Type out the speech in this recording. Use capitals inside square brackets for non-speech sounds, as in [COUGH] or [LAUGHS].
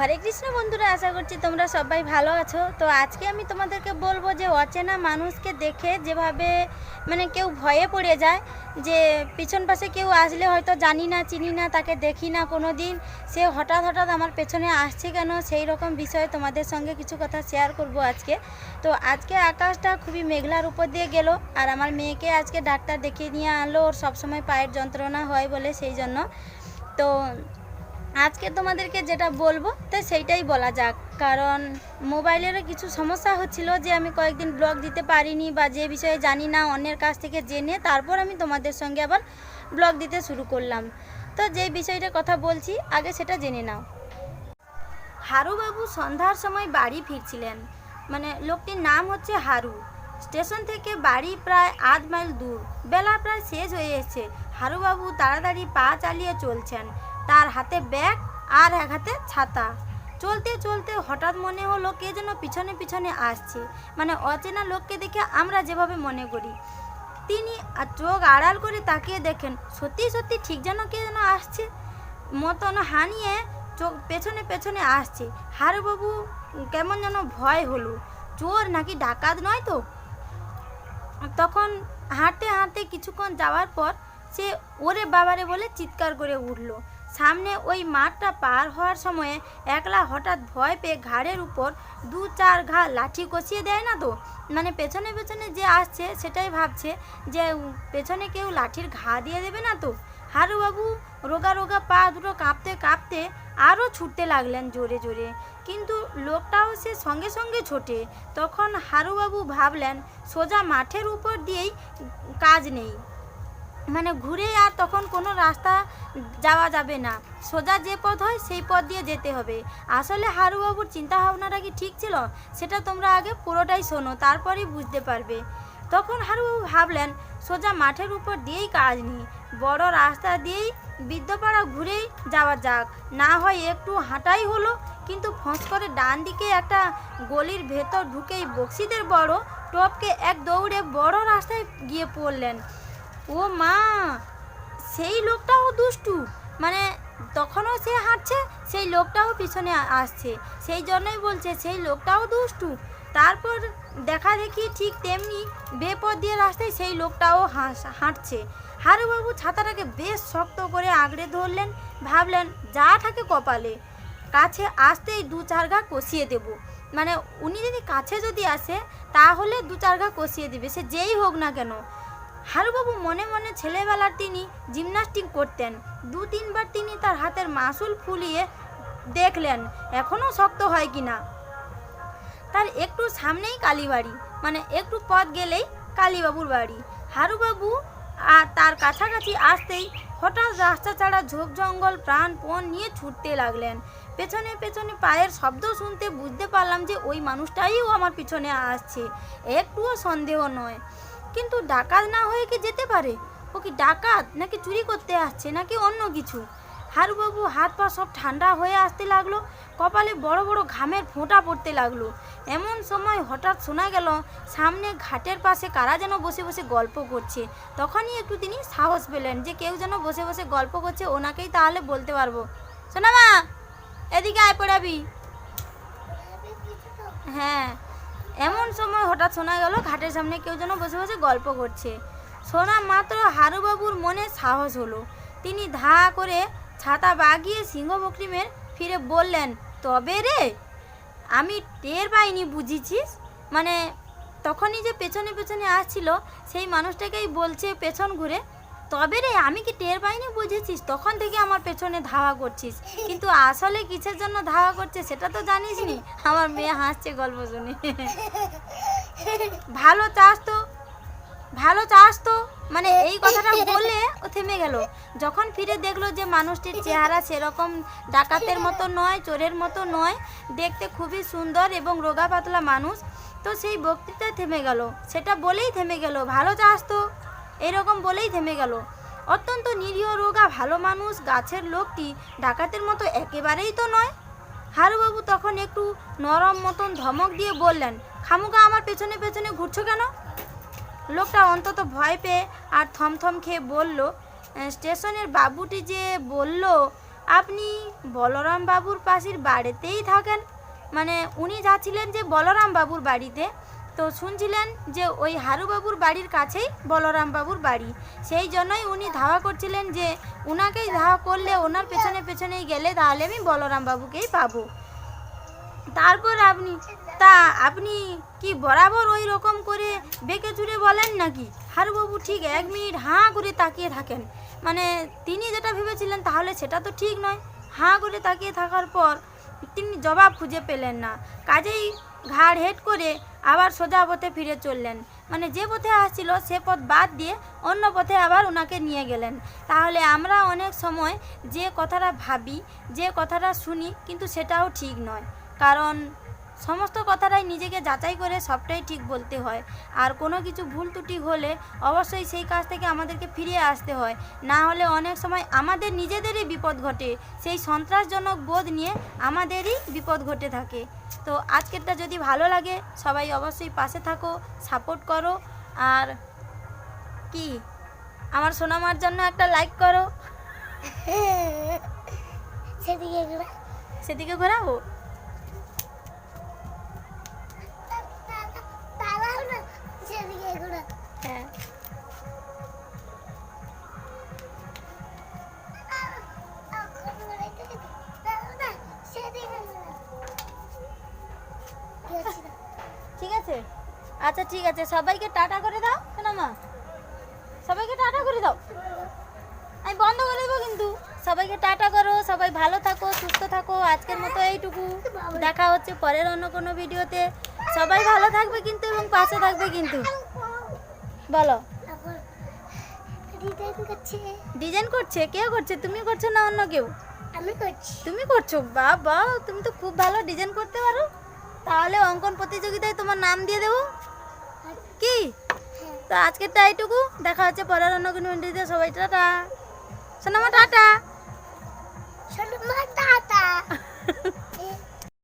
হরে কৃষ্ণ বন্ধুরা, আশা করছি তোমরা সবাই ভালো আছো। তো আজকে আমি তোমাদেরকে বলব যে অচেনা মানুষকে দেখে যেভাবে মানে কেউ ভয়ে পড়ে যায়, যে পিছন পাশে কেউ আসলে হয়তো জানি না, চিনি না, তাকে দেখি না কোনো দিন সে হঠাৎ হঠাৎ আমার পেছনে আসছে কেন, সেই রকম বিষয়ে তোমাদের সঙ্গে কিছু কথা শেয়ার করব আজকে। তো আজকে আকাশটা খুবই মেঘলার উপর দিয়ে গেল, আর আমার মেয়েকে আজকে ডাক্তার দেখিয়ে নিয়ে আনলো, ওর সবসময় পায়ের যন্ত্রণা হয় বলে সেই জন্য। তো আজকে তোমাদেরকে যেটা বলব, তো সেইটাই বলা যাক। কারণ মোবাইলেরও কিছু সমস্যা হচ্ছিল যে আমি কয়েকদিন ব্লগ দিতে পারিনি বা যে বিষয়ে জানি না, অন্যের কাছ থেকে জেনে তারপর আমি তোমাদের সঙ্গে আবার ব্লগ দিতে শুরু করলাম। তো যে বিষয়টা কথা বলছি, আগে সেটা জেনে নাও। হারুবাবু সন্ধ্যার সময় বাড়ি ফিরছিলেন। মানে লোকটির নাম হচ্ছে হারু। স্টেশন থেকে বাড়ি প্রায় আধ মাইল দূর। বেলা প্রায় শেষ হয়ে এসেছে। হারুবাবু তাড়াতাড়ি পা চালিয়ে চলছেন। তার হাতে ব্যাগ আর এক হাতে ছাতা। চলতে চলতে হঠাৎ মনে হলো কে যেন পিছনে পিছনে আসছে। মানে অচেনা লোককে দেখে আমরা যেভাবে মনে করি। তিনি চোখ আড়াল করে তাকিয়ে দেখেন, সত্যি সত্যি ঠিক যেন কে যেন আসছে? মতন হানিয়ে চোখ পেছনে পেছনে আসছে। হারুবাবু কেমন যেন ভয় হলো। চোর নাকি ডাকাত নয় তো? তখন হাঁটতে হাঁটতে কিছুক্ষণ যাওয়ার পর সে ওরে বাবারে বলে চিৎকার করে উঠল। সামনে ওই মাঠটা পার হওয়ার সময়ে একলা হঠাৎ ভয় পেয়ে ঘাড়ের উপর দু চার ঘা লাঠি কষিয়ে দেয় না তো? মানে পেছনে পেছনে যে আসছে সেটাই ভাবছে যে পেছনে কেউ লাঠির ঘা দিয়ে দেবে না তো? হারুবাবু রোগা রোগা পা দুটো কাঁপতে কাঁপতে আরও ছুটতে লাগলেন জোরে জোরে। কিন্তু লোকটাও সে সঙ্গে সঙ্গে ছোটে। তখন হারুবাবু ভাবলেন, সোজা মাঠের উপর দিয়েই কাজ নেই। মানে ঘুরে আর তখন কোনো রাস্তা যাওয়া যাবে না। সোজা যে পথ হয় সেই পথ দিয়ে যেতে হবে। আসলে হারুবাবুর চিন্তা ভাবনাটা কি ঠিক ছিল? সেটা তোমরা আগে পুরোটাই শোনো, তারপরেই বুঝতে পারবে। তখন হারুবাবু ভাবলেন, সোজা মাঠের উপর দিয়েই কাজ নেই। বড় রাস্তা দিয়েই বিদ্যপাড়া ঘুরেই যাওয়া যাক। না হয় একটু হাঁটাই হলো, কিন্তু ফোঁস করে ডান দিকে একটা গলির ভেতর ঢুকেই বক্সিদের বড় টপকে এক দৌড়ে বড় রাস্তায় গিয়ে পড়লেন। ও মা, সেই লোকটাও দুষ্টু। মানে তখনও সে হাঁটছে, সেই লোকটাও পিছনে আসছে। সেই জন্যই বলছে, সেই লোকটাও দুষ্টু। তারপর দেখা দেখি ঠিক তেমনি বেপথ দিয়ে রাস্তায় সেই লোকটাও হাঁটছে। হারুবাবু ছাতাটাকে বেশ শক্ত করে আঁকড়ে ধরলেন, ভাবলেন, যা থাকে কপালে। কাছে আসতেই দু চার ঘা কষিয়ে দেব। মানে উনি যদি কাছে যদি আসে, তাহলে দু চার ঘা কষিয়ে দেবে। সে যেই হোক না কেন। হারুবাবু মনে মনে ছেলেবেলার তিনি জিমনাস্টিক করতেন। দু তিনবার তিনি তার হাতের মাসুল ফুলিয়ে দেখলেন এখনও শক্ত হয় কি না তার একটু সামনেই কালীবাড়ি মানে একটু পথ গেলেই কালীবাবুর বাড়ি। হারুবাবু আর তার কাছাকাছি আসতেই হঠাৎ রাস্তা ছাড়া ঝোপ জঙ্গল প্রাণপণ নিয়ে ছুটতে লাগলেন। পেছনে পেছনে পায়ের শব্দ শুনতে বুঝতে পারলাম যে ওই মানুষটাইও আমার পিছনে আসছে। একটুও সন্দেহ নয়। কিন্তু ডাকাত না হয়ে কি যেতে পারে? ও কি ডাকাত নাকি চুরি করতে আসছে নাকি অন্য কিছু? হারুবাবু হাত পা সব ঠান্ডা হয়ে আসতে লাগল, কপালে বড় বড় ঘামের ফোঁটা পড়তে লাগল। এমন সময় হঠাৎ শোনা গেল, সামনে ঘাটের পাশে কারা যেন বসে বসে গল্প করছে। তখনই একটু তিনি সাহস পেলেন যে কেউ যেন বসে বসে গল্প করছে, ওনাকেই তাহলে বলতে পারব। শোনা মা, এদিকে আয় পড়াবি। হ্যাঁ। এমন সময় হঠাৎ শোনা গেল, ঘাটের সামনে কেউ যেন বসে বসে গল্প করছে। শোনা মাত্র হারুবাবুর মনে সাহস হলো। তিনি ধা করে ছাতা বাগিয়ে সিংহ বকরিমের ফিরে বললেন, তবে রে, আমি টের পাইনি বুঝেছিস? মানে তখনই যে পেছনে পেছনে আসছিল, সেই মানুষটাকেই বলছে পেছন ঘুরে। তবে রে, আমি কি টের পাইনি বুঝেছিস? তখন থেকে আমার পেছনে ধাওয়া করছিস। কিন্তু আসলে কিসের জন্য ধাওয়া করছে সেটা তো জানিস নি আমার মেয়ে হাসছে গল্প শুনে। ভালো চাস তো, ভালো চাস তো। মানে এই কথাটা বলে ও থেমে গেল। যখন ফিরে দেখল যে মানুষটির চেহারা সেরকম ডাকাতের মতো নয়, চোরের মতো নয়, দেখতে খুবই সুন্দর এবং রোগা পাতলা মানুষ, তো সেই বক্তৃতা থেমে গেল। সেটা বলেই থেমে গেল। ভালো চাস তো। এরকম বলেই থেমে গেল। অত্যন্ত নিরীহ রোগা ভালো মানুষ গাছের লোকটি ডাকাতের মতো একেবারেই তো নয়। হারুবাবু তখন একটু নরম মতন ধমক দিয়ে বললেন, খামুকা, আমার পেছনে পেছনে ঘুরছো কেন? লোকটা অন্তত ভয় পেয়ে আর থমথম খেয়ে বলল, স্টেশনের বাবুটি যে বলল, আপনি বলরাম বাবুর পাশের বাড়িতেই থাকেন। মানে উনি যাচ্ছিলেন যে বলরাম বাবুর বাড়িতে। তো শুনছিলেন যে ওই হারুবাবুর বাড়ির কাছেই বলরাম বাবুর বাড়ি। সেই জন্যই উনি ধাওয়া করছিলেন যে ওনাকেই ধাওয়া করলে ওনার পেছনে পেছনেই গেলে তাহলে আমি বলরাম বাবুকেই পাবো। তারপর আপনি, তা আপনি কি বরাবর ওই রকম করে বেঁকে চুরে বলেন নাকি? হারুবাবু ঠিক এক মিনিট হাঁ করে তাকিয়ে থাকেন। মানে তিনি যেটা ভেবেছিলেন তাহলে সেটা তো ঠিক নয়। হাঁ করে তাকিয়ে থাকার পর তিনি জবাব খুঁজে পেলেন না। কাজেই ঘাড় হেট করে আবার সোজা পথে ফিরে চললেন। মানে যে পথে আসছিল, সে পথ বাদ দিয়ে অন্য পথে আবার ওনাকে নিয়ে গেলেন। তাহলে আমরা অনেক সময় যে কথাটা ভাবি, যে কথাটা শুনি, কিন্তু সেটাও ঠিক নয়। কারণ সমস্ত কথাটাই নিজেকে যাচাই করে সবটাই ঠিক বলতে হয়। আর কোনো কিছু ভুল ত্রুটি হলে অবশ্যই সেই কাজ থেকে আমাদেরকে ফিরিয়ে আসতে হয়। না হলে অনেক সময় আমাদের নিজেদেরই বিপদ ঘটে। সেই সন্ত্রাসজনক বোধ নিয়ে আমাদেরই বিপদ ঘটে থাকে। তো আজকেরটা যদি ভালো লাগে সবাই অবশ্যই পাশে থাকো সাপোর্ট করো। আর কি? আমার সোনামার জন্য একটা লাইক করো। [LAUGHS] সেদিকে সেদিকে ঘোরাবো? আচ্ছা ঠিক আছে সবাইকে টাটা করে দাও সোনামা। সবাইকে টাটা করে দাও। আমি বন্ধ করে দেবো কিন্তু। সবাইকে টাটা করো সবাই ভালো থাকো সুস্থ থাকো আজকের মতো এইটুকু। দেখা হচ্ছে পরের অন্য কোনো ভিডিওতে। সবাই ভালো থাকবে কিন্তু এবং পাশে থাকবে কিন্তু। বলো। ডিজাইন করছে কে করছে? তুমি করছ না অন্য কেউ? আমি করছি। তুমি করছ? বা বা তুমি তো খুব ভালো ডিজাইন করতে পারো। তাহলে অঙ্কন প্রতিযোগিতায় তোমার নাম দিয়ে দেবো। কি? তো আজকেরটা এইটুকু। দেখা হচ্ছে পরের অন্য কোনো ভিডিওতে। সবাই টাটা। সোনামা টাটা। সোনামা টাটা। [LAUGHS]